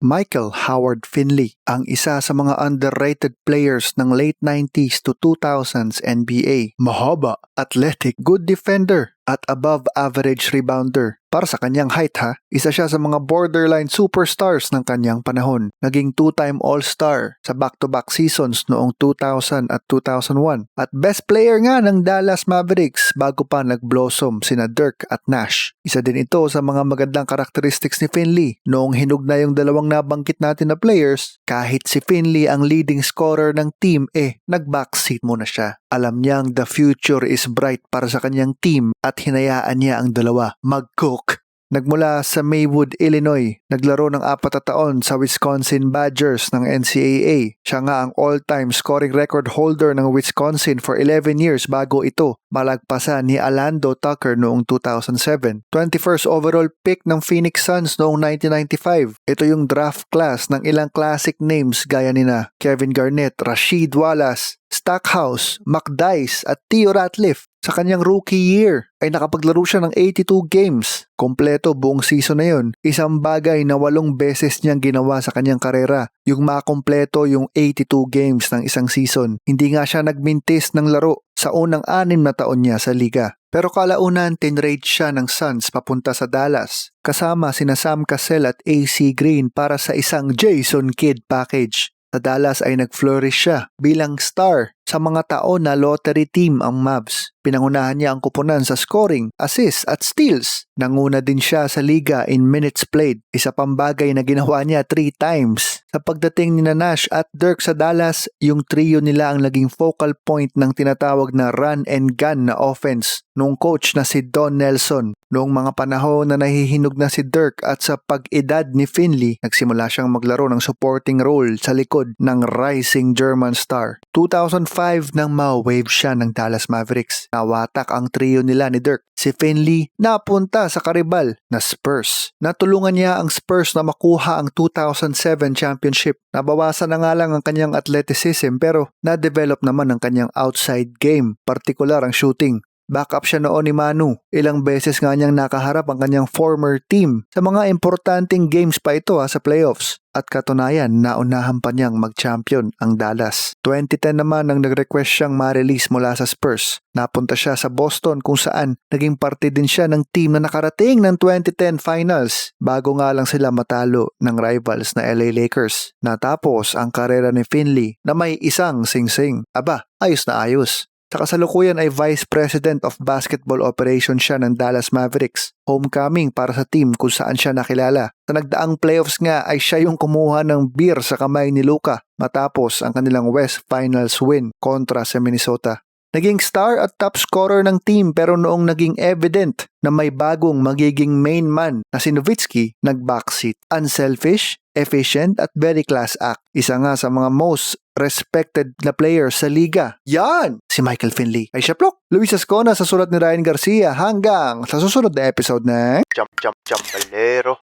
Michael Howard Finley, ang isa sa mga underrated players ng late 90s to 2000s NBA. Mahaba, athletic, good defender, at above average rebounder. Para sa kanyang height ha, isa siya sa mga borderline superstars ng kanyang panahon. Naging two-time All-Star sa back-to-back seasons noong 2000 at 2001. At best player nga ng Dallas Mavericks bago pa nag-blossom sina Dirk at Nash. Isa din ito sa mga magandang characteristics ni Finley. Noong hinug na yung dalawang nabanggit natin na players, kahit si Finley ang leading scorer ng team eh, nag-backseat muna siya. Alam niyang the future is bright para sa kanyang team at hinayaan niya ang dalawa mag-cook. Nagmula sa Maywood, Illinois, naglaro ng apat na taon sa Wisconsin Badgers ng NCAA. Siya nga ang all-time scoring record holder ng Wisconsin for 11 years bago ito malagpasan ni Alando Tucker noong 2007. 21st overall pick ng Phoenix Suns noong 1995. Ito yung draft class ng ilang classic names gaya nina Kevin Garnett, Rashid Wallace, Stackhouse, McDice at Theo Ratliff. Sa kanyang rookie year ay nakapaglaro siya ng 82 games. Kompleto buong season na yon. Isang bagay na walong beses niyang ginawa sa kanyang karera. Yung makompleto yung 82 games ng isang season. Hindi nga siya nagmintis ng laro sa unang anim na taon niya sa liga. Pero kalaunan tinrade siya ng Suns papunta sa Dallas kasama sina Sam Cassell at AC Green para sa isang Jason Kidd package. Sa Dallas ay nag-flourish siya bilang star sa mga taon na lottery team ang Mavs. Pinangunahan niya ang kupunan sa scoring, assist at steals. Nanguna din siya sa liga in minutes played. Isa pang bagay na ginawa niya three times. Sa pagdating ni Nash at Dirk sa Dallas, yung trio nila ang naging focal point ng tinatawag na run and gun na offense nung coach na si Don Nelson. Noong mga panahon na nahihinog na si Dirk at sa pag-edad ni Finley, nagsimula siyang maglaro ng supporting role sa likod ng rising German star. 2005 nang ma-wave siya ng Dallas Mavericks. Nawatak ang trio nila ni Dirk. Si Finley napunta sa karibal na Spurs. Natulungan niya ang Spurs na makuha ang 2007 championship. Nabawasan na nga lang ang kanyang athleticism pero na-develop naman ang kanyang outside game, partikular ang shooting. Backup siya noon ni Manu. Ilang beses nga niyang nakaharap ang kanyang former team sa mga importanteng games pa ito ha, sa playoffs. At katunayan, naunahan pa niyang mag-champion ang Dallas. 2010 naman nang nag-request siyang ma-release mula sa Spurs. Napunta siya sa Boston kung saan naging parte din siya ng team na nakarating ng 2010 finals bago nga lang sila matalo ng rivals na LA Lakers. Natapos ang karera ni Finley na may isang sing-sing. Aba, ayos na ayos. Sa kasalukuyan ay Vice President of Basketball Operations siya ng Dallas Mavericks. Homecoming para sa team kung saan siya nakilala. Sa nagdaang playoffs nga ay siya yung kumuha ng beer sa kamay ni Luka matapos ang kanilang West Finals win kontra sa Minnesota. Naging star at top scorer ng team pero noong naging evident na may bagong magiging main man na si Nowitzki, nag-backseat. Unselfish, efficient at very class act. Isa nga sa mga most respected na player sa liga. Yan! Si Michael Finley. Ay siya plok. Luis Ascona sa sulat ni Ryan Garcia hanggang sa susunod na episode ng Jump, jump, jump, balero.